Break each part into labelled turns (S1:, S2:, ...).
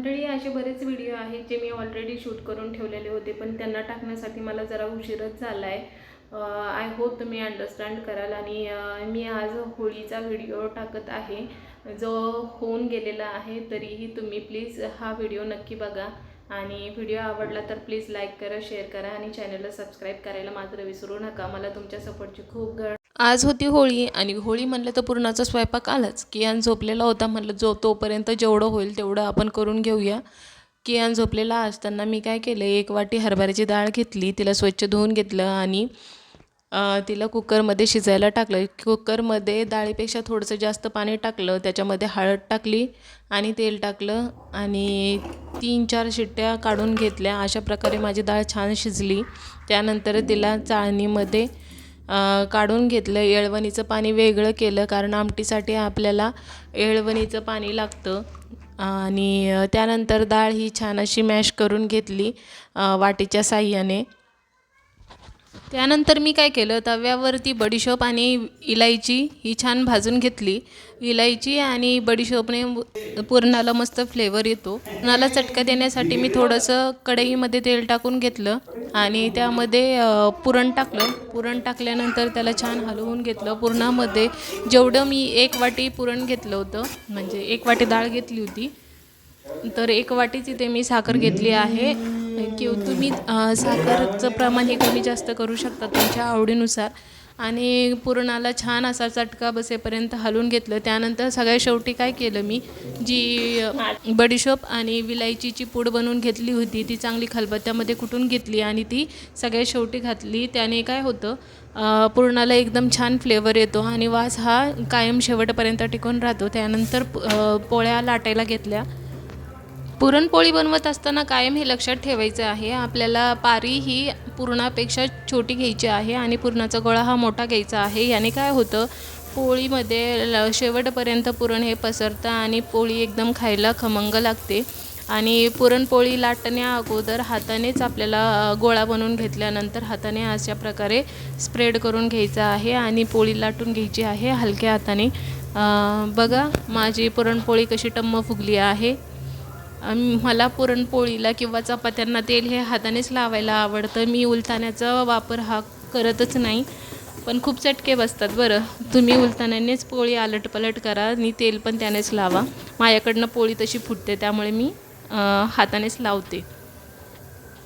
S1: मंडळी असे बरेच व्हिडिओ आहेत जे मी ऑलरेडी शूट करून ठेवलेले होते पण त्यांना टाकण्यासाठी मला जरा उशीरच झाला आहे आय होप तुम्ही अंडरस्टँड कराल आणि मी आज होळीचा व्हिडिओ टाकत आहे. जो होऊन गेलेला आहे तरीही तुम्ही प्लीज हा व्हिडिओ नक्की बघा. आणि व्हिडिओ आवडला तर प्लीज लाईक करा शेअर करा आणि चॅनलला सबस्क्राईब करायला मात्र विसरू नका. मला तुमच्या सपोर्टची खूप गरज आज होती होळी आणि होळी म्हणलं तर पुरणाचा स्वयंपाक आलाच. कियान झोपलेला होता म्हणलं जो तोपर्यंत जेवढं होईल तेवढं आपण करून घेऊया. कियान झोपलेला असताना मी काय केलं एक वाटी हरभऱ्याची डाळ घेतली तिला स्वच्छ धुवून घेतलं आणि तिला कुकरमध्ये शिजायला टाकलं. कुकरमध्ये डाळीपेक्षा थोडंसं जास्त पाणी टाकलं त्याच्यामध्ये हळद टाकली आणि तेल टाकलं आणि तीन चार शिट्ट्या काढून घेतल्या. अशा प्रकारे माझी डाळ छान शिजली. त्यानंतर तिला चाळणीमध्ये काढून घेतलं. येळवणीचं पाणी वेगळं केलं कारण आमटीसाठी आपल्याला येळवणीचं पाणी लागतं. आणि त्यानंतर डाळ ही छान अशी मॅश करून घेतली वाटीच्या साह्याने. त्यानंतर मी काय केलं तव्यावरती बडीशोप आणि इलायची ही छान भाजून घेतली. इलायची आणि बडीशोपने पुरणाला मस्त फ्लेवर येतो. पुरणाला चटका देण्यासाठी मी थोडंसं कढईमध्ये तेल टाकून घेतलं आणि त्यामध्ये पुरण टाकलं. पुरण टाकल्यानंतर त्याला छान हलवून घेतलं. पुरणामध्ये जेवढं मी एक वाटी पुरण घेतलं होतं म्हणजे एक वाटी डाळ घेतली होती तर एक वाटीच इथे मी साखर घेतली आहे. किंवा तुम्ही साखरचं प्रमाण हे कमी जास्त करू शकता तुमच्या आवडीनुसार. आणि पुरणाला छान असा चटका बसेपर्यंत हलवून घेतलं. त्यानंतर सगळ्या शेवटी काय केलं मी जी बडीशोप आणि विलायचीची पूड बनवून घेतली होती ती चांगली खलबत्त्यामध्ये कुटून घेतली आणि ती सगळ्या शेवटी घातली. त्याने काय होतं पुरणाला एकदम छान फ्लेवर येतो आणि वास हा कायम शेवटपर्यंत टिकून राहतो. त्यानंतर पोळ्या लाटायला घेतल्या. पुरणपोळी बनवत असताना कायम हे लक्षात ठेवायचं आहे. आपल्याला पारी ही पुरणापेक्षा छोटी घ्यायची आहे आणि पुरणाचा गोळा हा मोठा घ्यायचा आहे. याने काय होतं? पोळीमध्ये ल शेवटपर्यंत पुरण हे पसरतं आणि पोळी एकदम खायला खमंग लागते. आणि पुरणपोळी लाटण्या अगोदर हातानेच आपल्याला गोळा बनवून घेतल्यानंतर हाताने अशा प्रकारे स्प्रेड करून घ्यायचा आहे आणि पोळी लाटून घ्यायची आहे हलक्या हाताने. बघा माझी पुरणपोळी कशी टम्म फुगली आहे. मला पुरणपोळीला किंवा चपात्यांना तेल हे हातानेच लावायला आवडतं. मी उलताण्याचा वापर हा करतच नाही पण खूप चटके बसतात बरं. तुम्ही उलताण्यानेच पोळी आलटपलट करा आणि तेल पण त्यानेच लावा. माझ्याकडनं पोळी तशी फुटते त्यामुळे मी हातानेच लावते.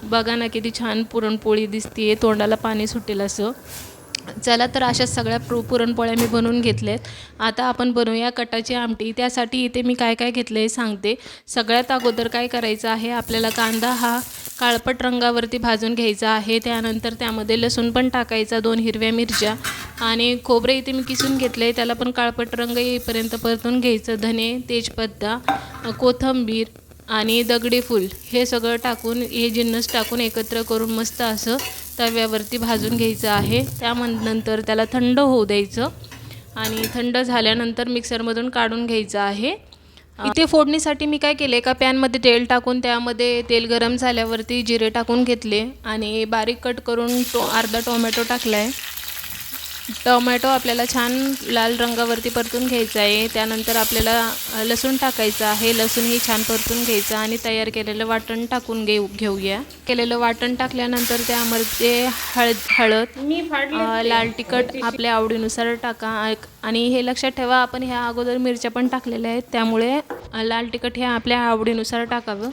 S1: बघा ना किती छान पुरणपोळी दिसते तोंडाला पाणी सुटेल असं. चला तर अशा सगळ्या पु पुरणपोळ्या मी बनवून घेतल्यात. आता आपण बनवूया कटाची आमटी. त्यासाठी इथे मी काय काय घेतलं आहे सांगते. सगळ्यात अगोदर काय करायचं आहे आपल्याला कांदा हा काळपट रंगावरती भाजून घ्यायचा आहे. त्यानंतर त्यामध्ये लसूण पण टाकायचा दोन हिरव्या मिरच्या आणि खोबरे इथे मी किसून घेतलं आहे त्याला पण काळपट रंग येईपर्यंत परतून घ्यायचं. धने तेजपत्ता कोथंबीर कोथिंबीर आणि दगडी फूल हे सगळं टाकून हे जिन्नस टाकून एकत्र करून मस्त असं तव्यावरती भाजून घ्यायचं आहे. त्यानंतर त्याला थंड होऊ द्यायचं. आणि थंड झाल्यानंतर मिक्सरमधून काढून घ्यायचं आहे. इथे फोडणीसाठी मी काय केले एका पॅनमध्ये तेल टाकून त्यामध्ये तेल गरम झाल्यावरती जिरे टाकून घेतले आणि बारीक कट करून तो अर्धा टोमॅटो टाकला आहे टोमॅटो आपल्याला छान लाल रंगावरती परतून घ्यायचा आहे. त्यानंतर आपल्याला लसूण टाकायचं आहे. लसूणही छान परतून घ्यायचं आणि तयार केलेलं वाटण टाकून घेऊ घेऊया. केलेलं वाटण टाकल्यानंतर त्यामध्ये हळद हळद लाल तिखट आपल्या आवडीनुसार टाका. आणि हे लक्षात ठेवा आपण ह्या अगोदर मिरच्या पण टाकलेल्या आहेत. त्यामुळे लाल तिखट हे आपल्या आवडीनुसार टाकावं.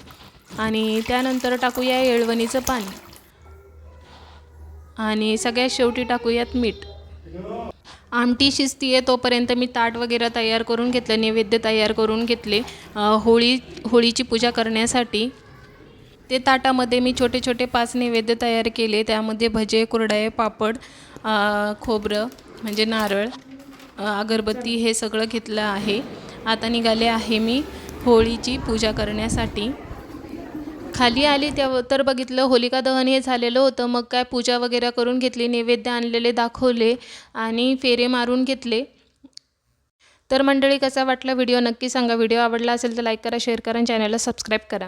S1: आणि त्यानंतर टाकूया येळवणीचं पाणी. आणि सगळ्यात शेवटी टाकूयात मीठ. आमटी शिजतीये तोपर्यंत मी ताट वगैरे तयार करून घेतलं नैवेद्य तयार करून घेतले. होळी होळीची पूजा करण्यासाठी ते ताटामध्ये मी छोटे छोटे पाच नैवेद्य तयार केले. त्यामध्ये भजे कुरडये पापड खोबरं म्हणजे नारळ अगरबत्ती हे सगळं घेतलं आहे. आता निघाले आहे मी होळीची पूजा करण्यासाठी. खाली आली तेव्हा तर बघितलं होलिका दहन हे झालेलं होतं. मग काय पूजा वगैरे करून घेतली नैवेद्य आणलेले दाखवले आणि फेरे मारून घेतले. तर मंडळी कसा वाटला व्हिडिओ? नक्की सांगा. व्हिडिओ आवडला असेल तर लाईक करा शेअर करा आणि चॅनलला सबस्क्राईब करा.